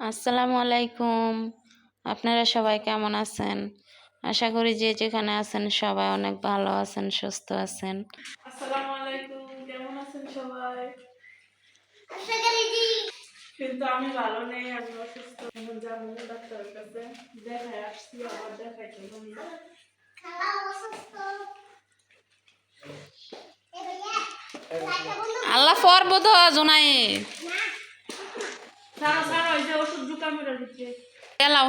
আসসালামু আলাইকুম। আপনারা সবাই কেমন আছেন? আশা করি যে যেখানে আছেন সবাই অনেক ভালো আছেন সুস্থ আছেন। আসসালামু আলাইকুম কেমন আছেন সবাই? কিন্তু আমি ভালো নেই আমি অসুস্থ। এখন যাব ডাক্তারের কাছে দেখাই আসছি আবার দেখাইতে হবে। আল্লাহ পর্ব তো জোনাই এলাও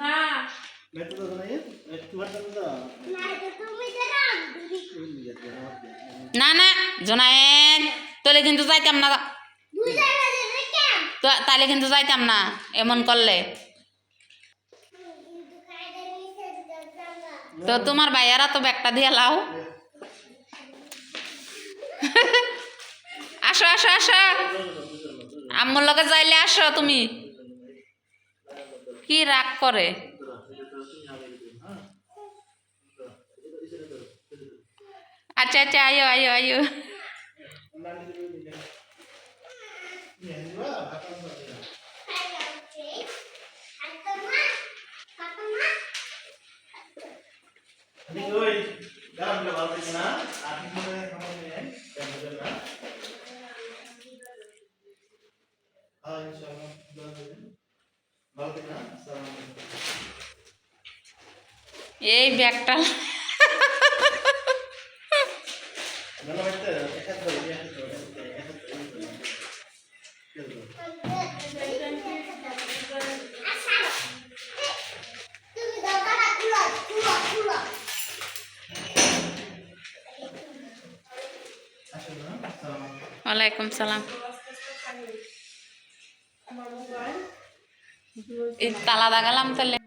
না। না। না জোনায়ের তোলে কিন্তু যাইতাম না। তাহলে কিন্তু যাইতাম না এমন করলে। তো তোমার ভাইয়ারা তো ব্যাগটা দিয়ে লাও। আসো আসো আসো। আম্মুর লগে যাইলে আসো তুমি। কি রাগ করে? আচ্ছা আচ্ছা আয়ো আয়ো আয়ো। এই ব্যাগটা। ওয়ালাইকুম সালাম। তালা দাগালাম তাহলে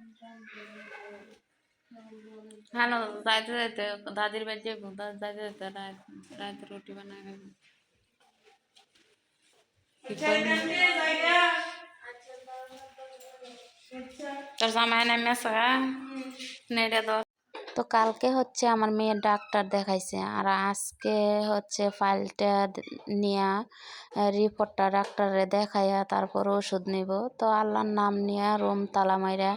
হ্যালো যাইতে যাইতে দাদির বাড়ি যাবো দাদি যাইতে যাইতে রাত রাত রুটি বানাই খাবো কি করবো? তোর জামাই নামে আছে নেড়ে দাও তো কালকে হচ্ছে আমার মেয়ের ডাক্তার দেখাইছে। আর আজকে হচ্ছে ফাইলটা নিয়ে রিপোর্টটা ডাক্তারে দেখাইয়া তারপর ওষুধ নিব। তো আল্লাহর নাম নিয়ে রুম তালা মাইরা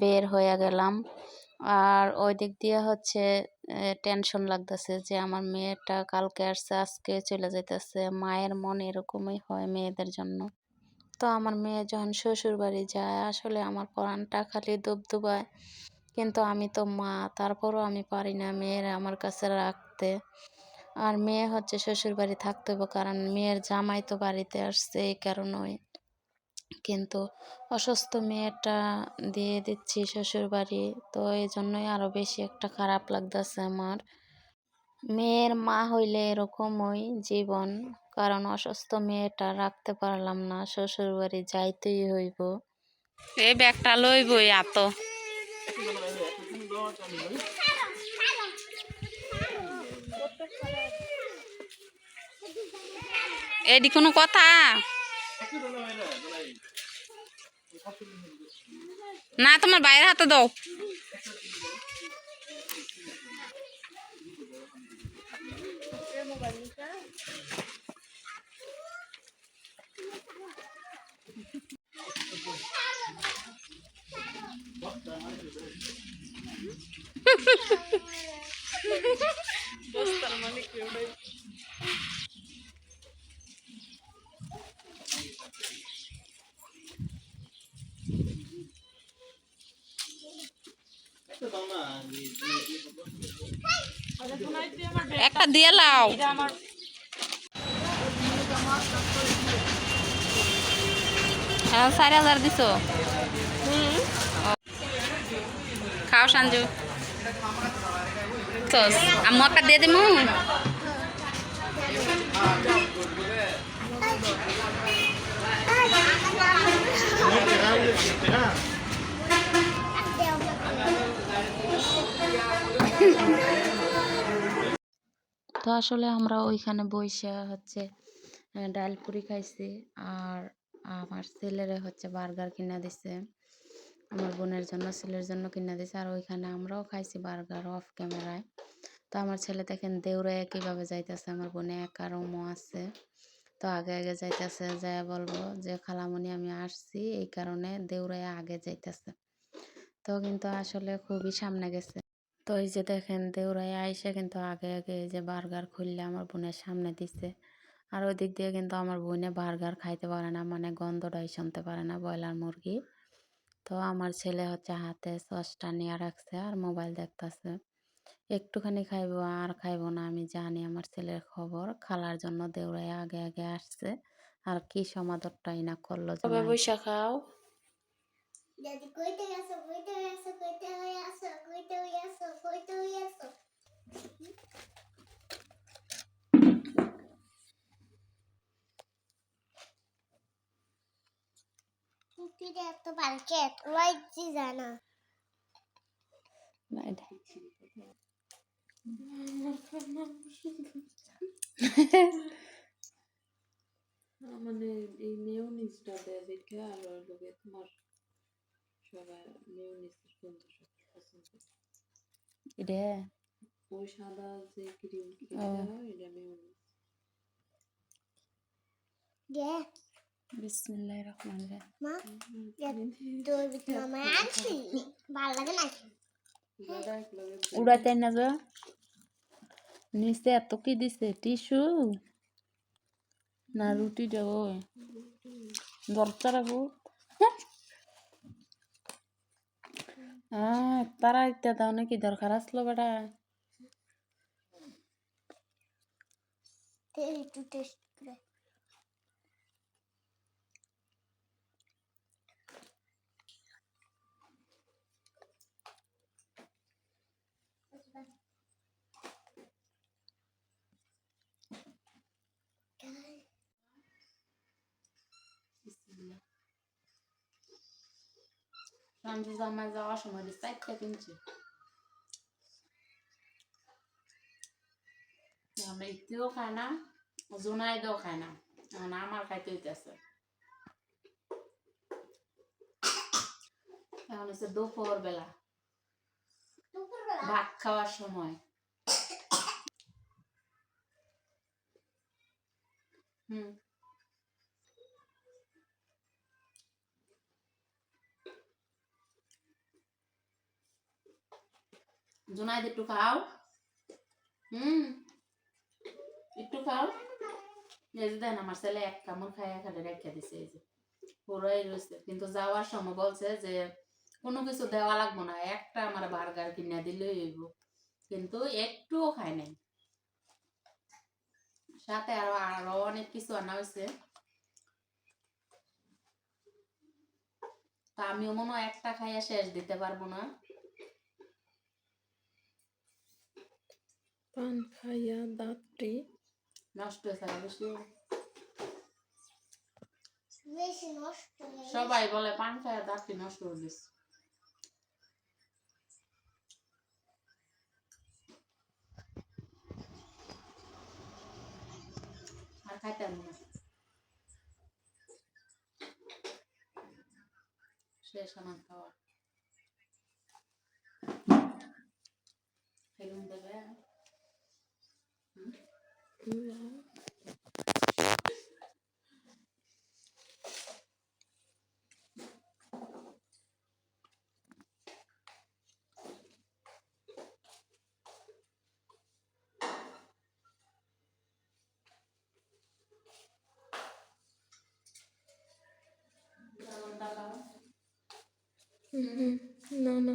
বের হয়ে গেলাম। আর ওই দিক দিয়ে হচ্ছে টেনশন লাগতেছে যে আমার মেয়েটা কালকে আসছে, আজকে চলে যাইতেছে। মায়ের মন এরকমই হয় মেয়েদের জন্য। তো আমার মেয়ে যখন শ্বশুর বাড়ি যায়, আসলে আমার পরানটা খালি দুবদুবায়। কিন্তু আমি তো মা, তারপরও আমি পারি না মেয়ের আমার কাছে রাখতে। আর মেয়ে হচ্ছে শ্বশুর বাড়ি থাকতে হবে কারণ মেয়ের জামাই তো বাড়িতে আসছে এই কারণেই। কিন্তু অসুস্থ মেয়েটা দিয়ে দিচ্ছি শ্বশুর বাড়ি তো এই জন্যই আরও বেশি একটা খারাপ লাগতেছে আমার। মেয়ের মা হইলে এরকমই জীবন, কারণ অসুস্থ মেয়েটা রাখতে পারলাম না শ্বশুর বাড়ি যাইতেই হইব। এই ব্যাগটা লইবই এত এডি কোনো কথা? না তোমার বাইরের হাতে দাও। একটা দিয়ে লাও। হ্যাঁ চারি হাজার দিছো। খাও সঞ্জু তো আম্মু একটা দিয়ে দিমু। তো আসলে আমরা ওইখানে বইসা হচ্ছে ডাল পুরি খাইছি, আর আমার ছেলেরে হচ্ছে বার্গার কিনা দিছে। আমার বোনের জন্য, ছেলের জন্য কিনে দিছে। আর ওইখানে আমরাও খাইছি বার্গার অফ ক্যামেরায় তো আমার ছেলে দেখেন দেউরে কীভাবে যাইতেছে, আমার বোনে একা রুমও আছে। তো আগে আগে যাইতেছে যা বলব যে খালামণি আমি আসছি। এই কারণে দেউরায় আগে যাইতেছে। তো কিন্তু আসলে খুবই সামনে গেছে। তো এই যে দেখেন দেউরায় আইসে কিন্তু আগে আগে এই যে বার্গার খুললে আমার বোনের সামনে দিছে। আর ওই দিক দিয়ে কিন্তু আমার বোনে বার্গার খাইতে পারে না মানে গন্ধটাই শুনতে পারে না ব্রয়লার মুরগি। তো আমার ছেলে হচ্ছে হাতে সসটা নিয়ে রাখছে আর মোবাইল দেখতেছে একটুখানি খাইব আর খাইব না আমি জানি আমার ছেলের খবর খালার জন্য দেউরাই আগে আগে আসছে আর কি সমাদরটাই না করল তবে বৈশা খাও কইতে গেছো কইতে গেছো কইতে হয়ে আসো কইতে হয়ে হয়ে আসো এত পালকে জানা। মানে এই মেয়নিজটা দেয় দেখে আর লগে তোমার সবাই মেয়নিজের গন্ধ পছন্দ এটা? ওই সাদা যে ক্রিম এটা মেয়নিজ। রহমান মা তোর ভিতরে আমার আনছি ভালো লাগে না উড়াইতে না যা নিচে এত কি দিছে টিস্যু না রুটি দেবো দরজা রাখব হ্যাঁ তারা একটা দাও নাকি দরকার আসলো বেটা তেল একটু টেস্ট করে সঞ্জু জামাই যাওয়ার সময় চারটা কিনছি আমরা ইতিও খায় না জোনাইদেও খায় না এখন আমার খাইতে হইতেছে এখন হচ্ছে দুপুর বেলা দুপুরবেলা ভাত খাওয়ার সময়। হুম। জোনাইদ, একটু খাও। হুম। একটু খাও। এই দেন, আমার ছেলে এক কামড় খাই এখানে রেখে দিছে, এই যে। পুরোই রয়েছে কিন্তু যাওয়ার সময় বলছে যে কোনো কিছু দেওয়া লাগবো না একটা আমার বার্গার কিনে দিলেই হইব। কিন্তু একটুও খায় নাই। সাথে আরও আরও অনেক কিছু আনা হয়েছে। তা আমিও মনে হয় একটা খাইয়া শেষ দিতে পারব না। পান খাইয়া দাঁতটি নষ্ট বেশি। সবাই বলে পান খাইয়া দাঁতটি নষ্ট হয়ে গেছে। আর খাইতে পারব না শেষ আমার খাওয়া ফেলুন দেবে যেমনটা খাও না না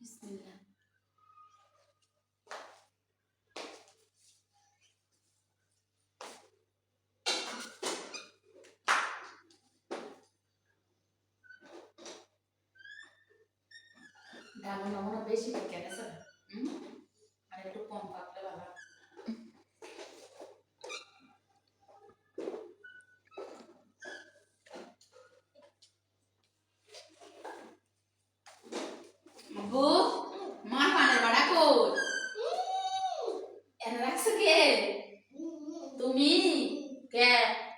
বিসমিল্লাহ ডাল মনে বেশি পেকে গেছে será que é isso aqui é? Tumi? Quer? É?